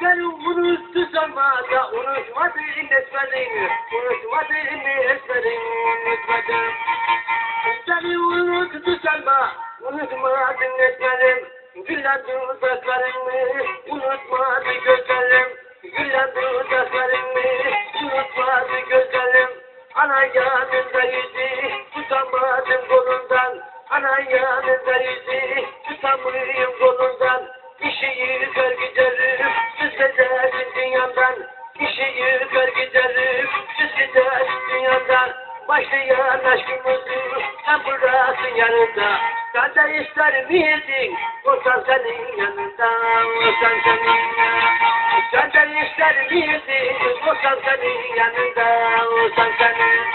Sen unuttu zamanda unutmadın etmedin Unutmadın etmedin unutmadın Seni unuttu unutmadın etmedin Gülen dudaklarını unutmadı gözlerim Gülen dudaklarını unutmadı gözlerim. Ana yanında tutamadım kolundan. Ana yanında yüzü tutamıyorum kolundan. İşi yıkar giderim Siz gidersin dünyadan İşi yıkar giderim Siz gidersin dünyadan Başlayan aşkımızı Sen burasın yanında. Sen de ister miydin? Olsan senin yanında. Olsan senin yanında Miydin Olsan senin yanında Olsan senin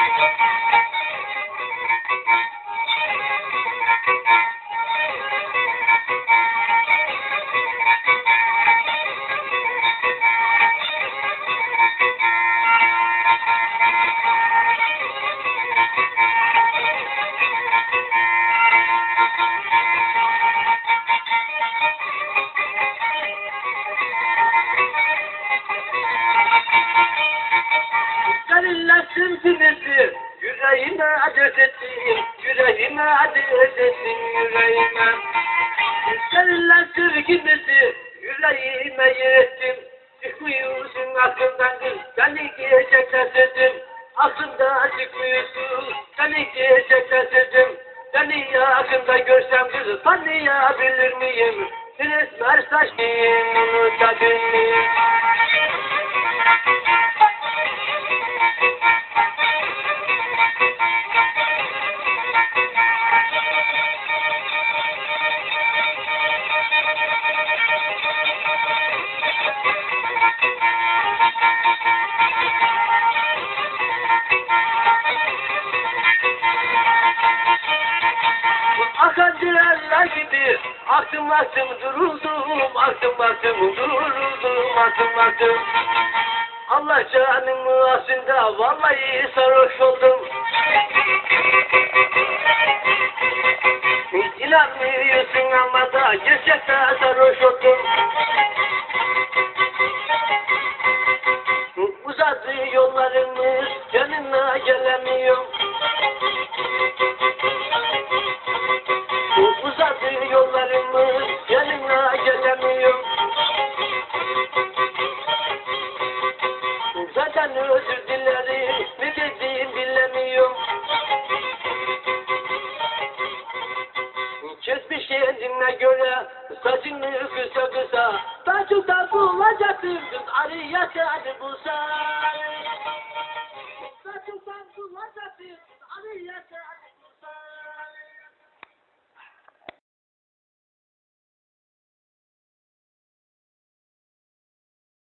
Seninle sürtünüzü yüreğime adet ettin, yüreğime adet ettin, yüreğime. Seninle sürtünüzü yüreğime yettim, çıkmıyorsun aklımdan kız, seni gerçekten sevdim. Aklımda çıkmıyorsun, seni gerçekten sevdim. Seni yakında görsem kızı tanıyabilir miyim? Bir esmer saçlıyım, unutabilir miyim? Akan direnler gibi aktım aktım duruldum aktım aktım duruldum aktım aktım Allah canımı aslında vallahi sarhoş oldum İnanmıyorsun ama da gerçekten sarhoş oldum Uzadı yollarımız yanına gelemiyorum saçını kısa kısa Saçı da bulacaktım kız araya seni bulsan